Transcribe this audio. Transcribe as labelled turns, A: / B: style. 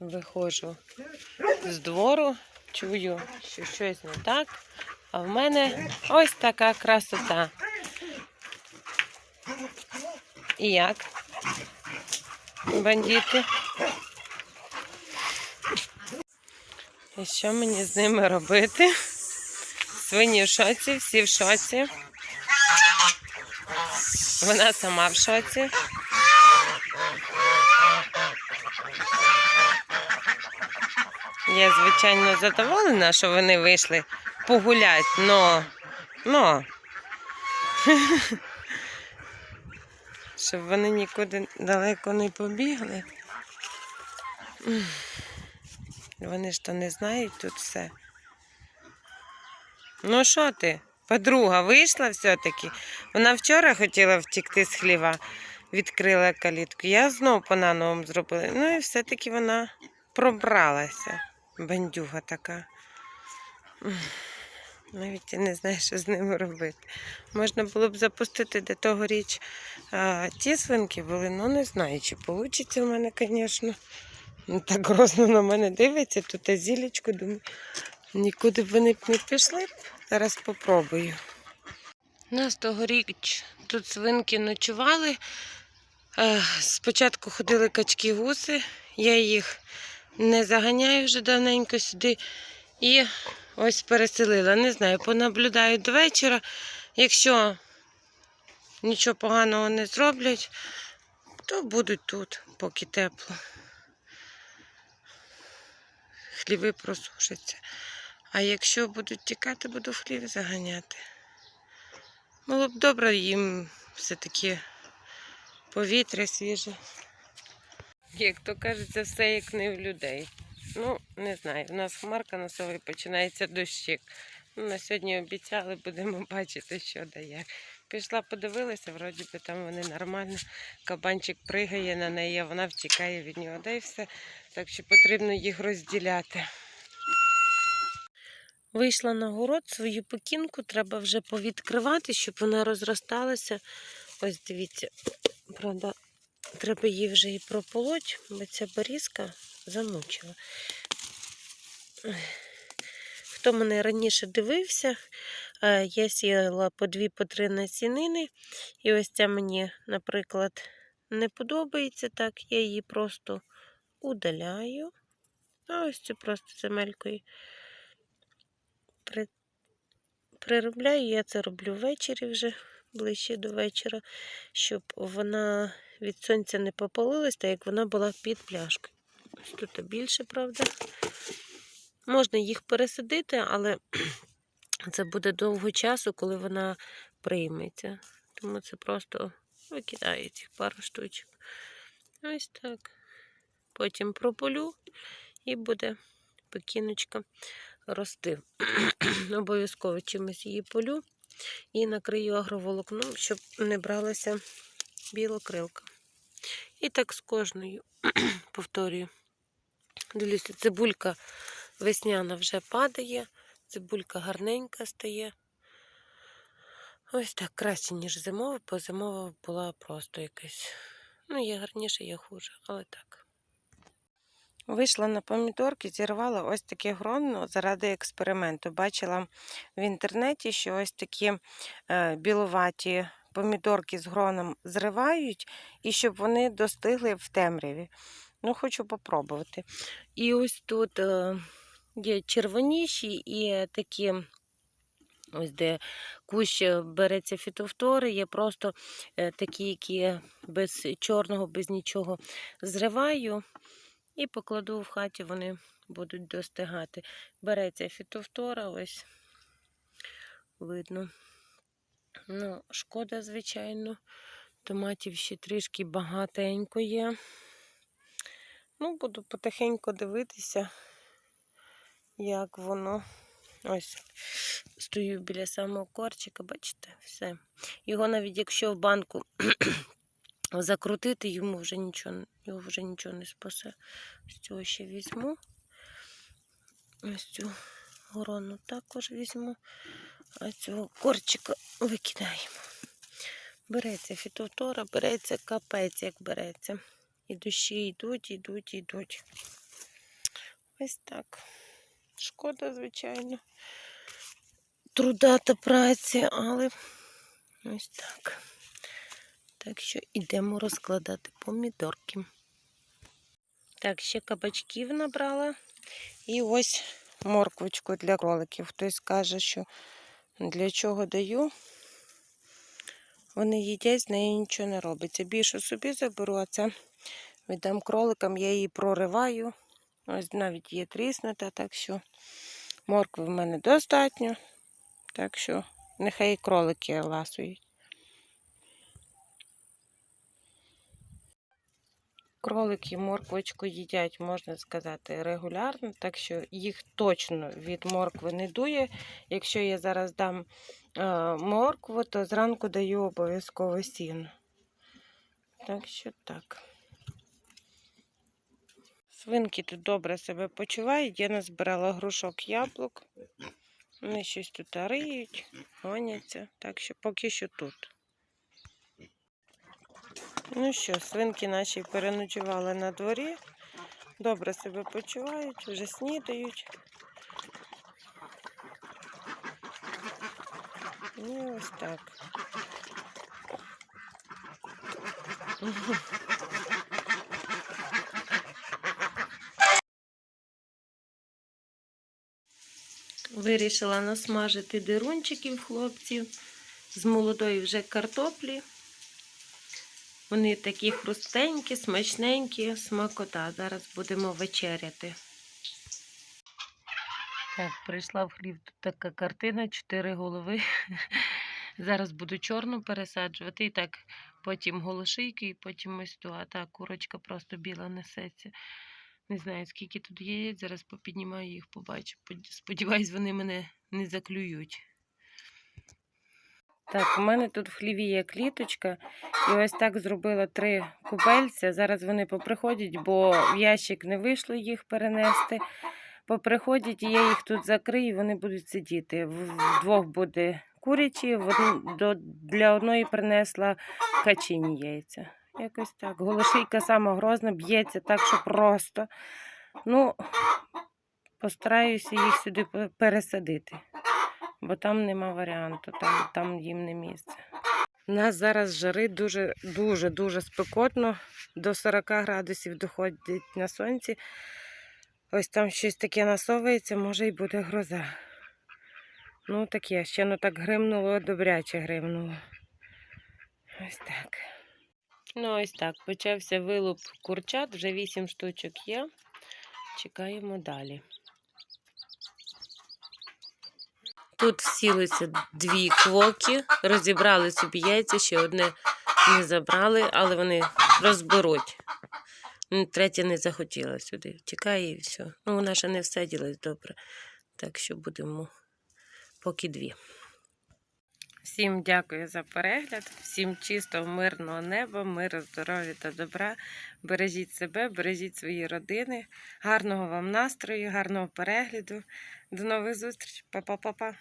A: виходжу з двору, чую, що щось не так, а в мене ось така красота. І як? Бандити? І що мені з ними робити? Свині в шоці, всі в шоці. Вона сама в шоці. Я, звичайно, задоволена, що вони вийшли погуляти, но, но. Щоб вони нікуди далеко не побігли. Вони ж то не знають тут все. Ну що ти? Подруга вийшла все-таки. Вона вчора хотіла втікти з хліва, відкрила калітку. Я знов по нановому зробила. Ну і все-таки вона пробралася. Бандюга така. Навіть я не знаю, що з ними робити. Можна було б запустити до того річ а, ті свинки були, ну не знаю, чи вийде в мене, звісно. Ну, Так грозно на мене дивиться, тут зілечко, думаю, нікуди б вони б не пішли. Зараз спробую. У нас тогоріч тут свинки ночували. Е, Спочатку ходили качки гуси, я їх не заганяю вже давненько сюди. І ось переселила. Не знаю, понаблюдаю до вечора. Якщо нічого поганого не зроблять, то будуть тут, поки тепло. Хліви просушаться. А якщо будуть тікати, буду хлів заганяти. Було б добре їм все-таки повітря свіже. Як то кажеться, все як не в людей. Ну, не знаю. У нас хмарка носовий починається дощик. Ну, на сьогодні обіцяли, будемо бачити, що да як. Пішла, подивилася, вроді би там вони нормально. Кабанчик пригає на неї, а вона втікає від нього. Да і все. Так що потрібно їх розділяти. Вийшла на город, свою покінку треба вже повідкривати, щоб вона розросталася. Ось дивіться, правда, треба її вже і прополоть, бо ця берізка замучила. Хто мене раніше дивився, е, я сіяла по дві по три насінини. І ось ця мені, наприклад, не подобається так. Я її просто удаляю. А ось цю просто земелькою при... приробляю. Я це роблю ввечері вже, ближче до вечора, щоб вона від сонця не попалилась, так як вона була під пляшкою. Ось тут більше, правда. Можна їх пересадити, але це буде довго часу, коли вона прийметься. Тому це просто викидаю цих пару штучок. Ось так. Потім прополю і буде покіночка рости. Обов'язково чимось її полю і накрию агроволокном, щоб не бралася білокрилка. І так з кожною повторюю. Дивлюся, цибулька весняна вже падає, цибулька гарненька стає. Ось так краще, ніж зимова, бо зимова була просто якась. Ну, є гарніше, є хуже, але так. Вийшла на помідорки, зірвала ось таке гронно заради експерименту. Бачила в інтернеті, що ось такі е, біловаті помідорки з гроном зривають, і щоб вони достигли в темряві. Ну, хочу попробувати. І ось тут е, є червоніші і такі, ось де кущ береться фітофтори, є просто е, такі, які без чорного, без нічого зриваю. І покладу в хаті, вони будуть достигати. Береться фітофтора, ось видно. Ну, шкода, звичайно. Томатів ще трішки багатенько є. Ну, буду потихеньку дивитися, як воно. Ось, стою біля самого корчика, бачите, все. Його навіть якщо в банку закрутити, йому вже нічого, його вже нічого не спасе. З цього ще візьму. Ось цю горону також візьму, а цього корчика викидаємо. Береться фітотора, береться капець, як береться. І дощі йдуть, йдуть, йдуть. Ось так. Шкода, звичайно. Труда та праці, але ось так. Так що йдемо розкладати помідорки. Так, ще кабачків набрала. І ось морквочку для кроликів. Хтось каже, що для чого даю. Вони їдять, з нею нічого не робиться. Більше собі заберу, а це віддам кроликам, я її прориваю. Ось навіть є тріснута, так що моркви в мене достатньо. Так що нехай кролики ласують. Кролики морквочку їдять, можна сказати, регулярно, так що їх точно від моркви не дує. Якщо я зараз дам е, моркву, то зранку даю обов'язково сіно. Так що так. Свинки тут добре себе почувають. Я назбирала грушок яблук. Вони щось тут риють, гоняться. Так що поки що тут. Ну що, свинки наші переночували на дворі. Добре себе почувають, вже снідають. І ось так. Вирішила насмажити дирунчиків хлопців з молодої вже картоплі. Вони такі хрустенькі, смачненькі, смакота. Зараз будемо вечеряти. Так, прийшла в хлів тут така картина, чотири голови. Зараз буду чорну пересаджувати. І так потім голошийки, і потім ось ту. А та курочка просто біла несеться. Не знаю, скільки тут яєць, зараз попіднімаю їх, побачу. Сподіваюсь, вони мене не заклюють. Так, у мене тут в хліві є кліточка, і ось так зробила три купельця. Зараз вони поприходять, бо в ящик не вийшло їх перенести. Поприходять, і я їх тут закрию, і вони будуть сидіти. Вдвох буде курячі, для одної принесла качині яйця. Якось так. Голошийка сама грозна, б'ється так, що просто. Ну, постараюся їх сюди пересадити, бо там нема варіанту, там, там їм не місце. У нас зараз жари дуже, дуже, дуже спекотно. До 40 градусів доходить на сонці. Ось там щось таке насовується, може й буде гроза. Ну, таке, ще ну так гримнуло, добряче гримнуло. Ось так. Ну, ось так. Почався вилуп курчат, вже 8 штучок є. Чекаємо далі. Тут сілися дві квоки, розібрали собі яйця, ще одне не забрали, але вони розберуть. Третя не захотіла сюди. Тікає і все. Ну, вона ще не всаділась добре. Так що будемо поки дві. Всім дякую за перегляд, всім чистого, мирного неба, миру, здоров'я та добра. Бережіть себе, бережіть свої родини. Гарного вам настрою, гарного перегляду. До нових зустрічей. Па-па-па-па.